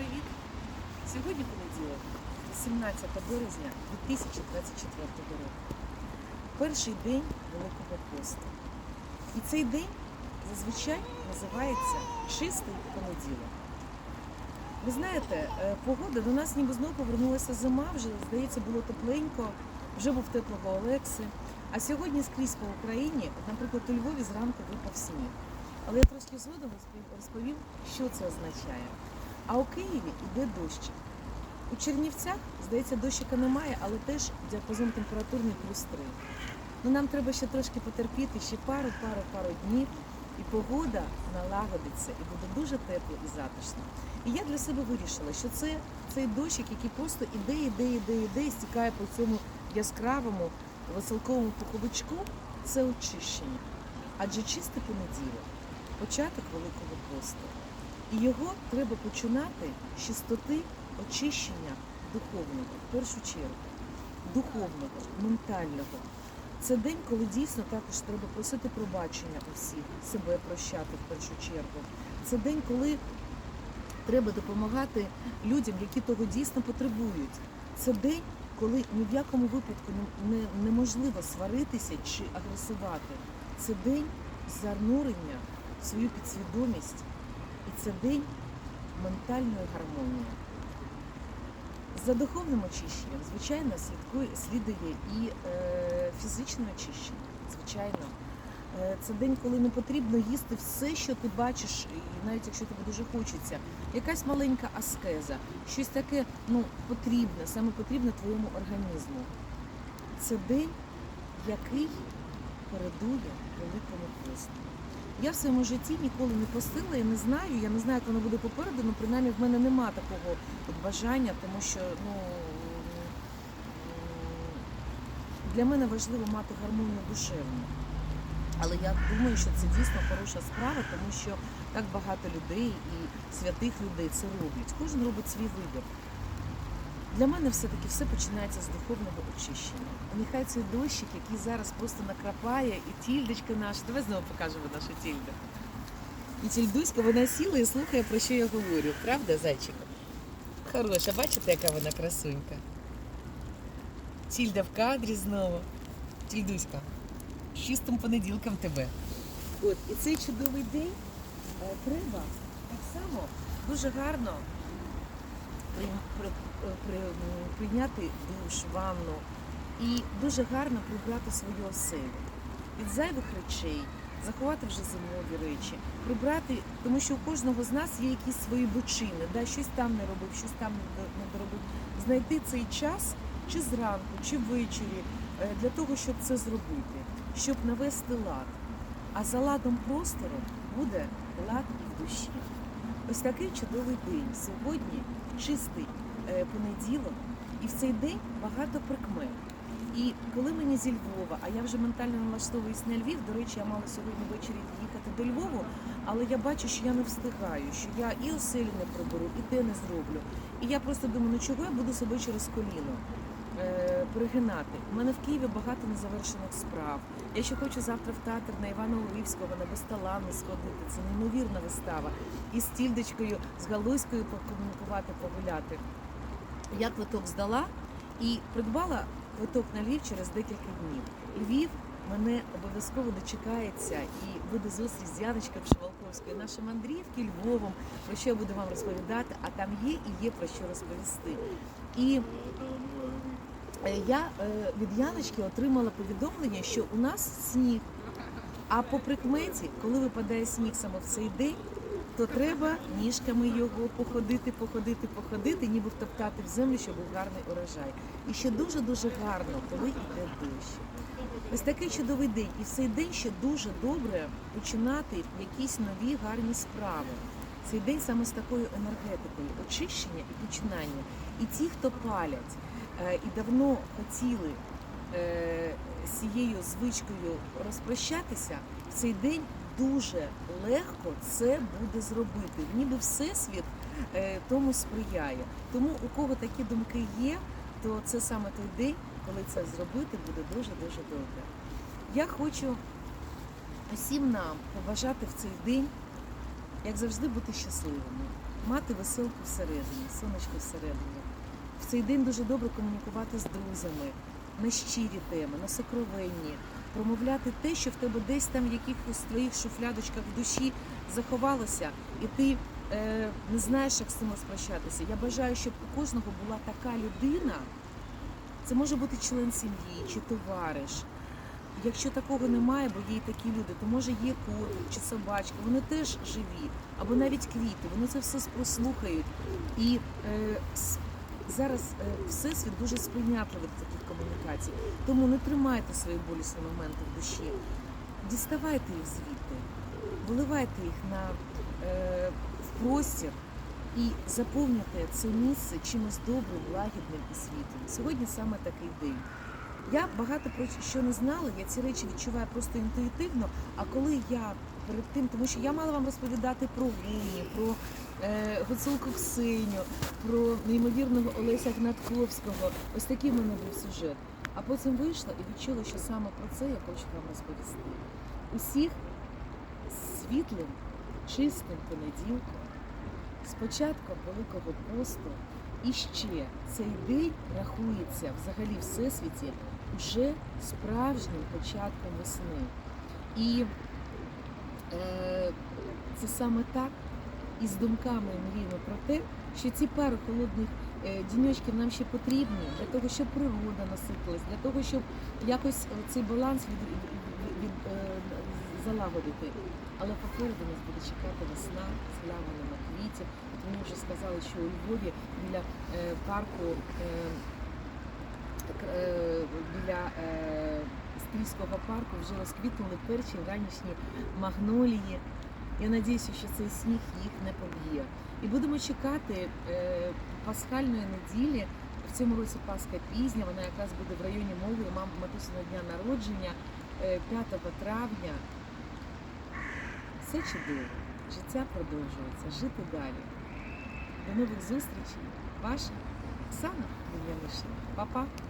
привіт! Сьогодні понеділок, 17 березня 2024 року. Перший день Великого посту. І цей день зазвичай називається Чистий понеділок. Ви знаєте, е, погода до нас ніби знову повернулася зима, вже здається, було тепленько, вже був теплого Олекси. А сьогодні скрізь по Україні, наприклад, у Львові зранку випав сніг. Але я трошки згодом розповім, що це означає. А у Києві йде дощ. У Чернівцях, здається, дощика немає, але теж діапазон температурний плюс 3. Ну нам треба ще трошки потерпіти, ще пару, пару, пару днів, і погода налагодиться, і буде дуже тепло і затишно. І я для себе вирішила, що це цей дощик, який просто іде, іде, іде, іде, і стікає по цьому яскравому веселковому пуховичку, це очищення. Адже чистий понеділок, початок Великого посту. І його треба починати з чистоти очищення духовного, в першу чергу, духовного, ментального. Це день, коли дійсно також треба просити пробачення у всіх, себе прощати в першу чергу. Це день, коли треба допомагати людям, які того дійсно потребують. Це день, коли ні в якому випадку не- не- неможливо сваритися чи агресувати. Це день занурення в свою підсвідомість, і це день ментальної гармонії. За духовним очищенням, звичайно, слідує і е, фізичне очищення. Звичайно, Е, це день, коли не потрібно їсти все, що ти бачиш, і навіть якщо тобі дуже хочеться. Якась маленька аскеза, щось таке ну, потрібне, саме потрібне твоєму організму. Це день, який передує великому посту. Я в своєму житті ніколи не постила і не знаю. Я не знаю, як воно буде попереду, але принаймні в мене нема такого бажання, тому що ну, для мене важливо мати гармонію душевну. Але я думаю, що це дійсно хороша справа, тому що так багато людей і святих людей це роблять. Кожен робить свій вибір. Для мене все-таки все починається з духовного очищення. Нехай цей дощик, який зараз просто накрапає, і тільдочка наша, давай знову покажемо нашу тільду. І тільдуська, вона сіла і слухає, про що я говорю. Правда, зайчику? Хороша, бачите, яка вона красунька? Тільда в кадрі знову. Тільдуська, чистим понеділком тебе. От, і цей чудовий день е, треба так само дуже гарно прийняти душ, ванну і дуже гарно прибрати свою оселю від зайвих речей, заховати вже зимові речі, прибрати, тому що у кожного з нас є якісь свої бочини, да, щось там не робив, щось там не до- доробив. Знайти цей час чи зранку, чи ввечері е, для того, щоб це зробити, щоб навести лад. А за ладом простору буде лад і в душі. Ось такий чудовий день. Сьогодні чистий е, понеділок, і в цей день багато прикмет. І коли мені зі Львова, а я вже ментально налаштовуюсь на Львів, до речі, я мала сьогодні ввечері їхати до Львову, але я бачу, що я не встигаю, що я і оселю не приберу, і те не зроблю. І я просто думаю, ну чого я буду себе через коліно е, перегинати? У мене в Києві багато незавершених справ. Я ще хочу завтра в театр на Івана Уривського, на Безталанну сходити. Це неймовірна вистава. І з Тільдочкою, з Галузькою покомунікувати, погуляти. Я квиток здала і придбала квиток на Львів через декілька днів. Львів мене обов'язково дочекається і буде зустріч з Яночкою Пшивалковською, наші мандрівки Львовом, про що я буду вам розповідати, а там є і є про що розповісти. І я е, від Яночки отримала повідомлення, що у нас сніг. А по прикметі, коли випадає сніг саме в цей день, то треба ніжками його походити, походити, походити, ніби втоптати в землю, щоб був гарний урожай. І ще дуже-дуже гарно, коли йде дощ. Ось такий чудовий день. І в цей день ще дуже добре починати якісь нові гарні справи. Цей день саме з такою енергетикою, очищення і починання. І ті, хто палять е, і давно хотіли е, з цією звичкою розпрощатися, в цей день дуже легко це буде зробити. Ніби всесвіт е, тому сприяє. Тому у кого такі думки є, то це саме той день, коли це зробити буде дуже дуже добре. Я хочу усім нам побажати в цей день як завжди, бути щасливими, мати веселку всередині, сонечко всередині. В цей день дуже добре комунікувати з друзями на щирі теми, на сокровенні, промовляти те, що в тебе десь там в якихось твоїх шуфлядочках в душі заховалося, і ти е, не знаєш, як з цим розпрощатися. Я бажаю, щоб у кожного була така людина. Це може бути член сім'ї чи товариш. Якщо такого немає, бо є і такі люди, то може є котик чи собачка, вони теж живі, або навіть квіти, вони це все прослухають. І е, зараз е, всесвіт дуже сприйнятливий до таких комунікацій. Тому не тримайте свої болісні моменти в душі, діставайте їх звідти, виливайте їх на е, в простір і заповнюйте це місце чимось добрим, лагідним і світлим. Сьогодні саме такий день. Я багато про що не знала, я ці речі відчуваю просто інтуїтивно. А коли я перед тим, тому що я мала вам розповідати про Гуні, про Гуцулку Ксеню, про неймовірного Олеся Гнатковського. Ось такий в мене був сюжет. А потім вийшла і відчула, що саме про це я хочу вам розповісти. Усіх світлим, чистим понеділком, з початком Великого посту. І ще цей день рахується взагалі всесвіті вже справжнім початком весни. І е, це саме так, і з думками мріємо про те, що ці пару холодних е, діньочків нам ще потрібні для того, щоб природа наситилась, для того, щоб якось цей баланс від, від, від, е, залагодити. Але попереду нас буде чекати весна з глявинами квітів. Мені вже сказали, що у Львові біля е, парку, біля Стрільського парку вже розквітнули перші ранішні магнолії. Я надіюся, що цей сніг їх не поб'є. І будемо чекати е, пасхальної неділі. В цьому році Пасха пізня, вона якраз буде в районі мови мам матусиного дня народження е, 5 травня. Все чудово. Життя продовжується, жити далі. До нових зустрічей. Ваша Оксана Дем'янишина. Па-па.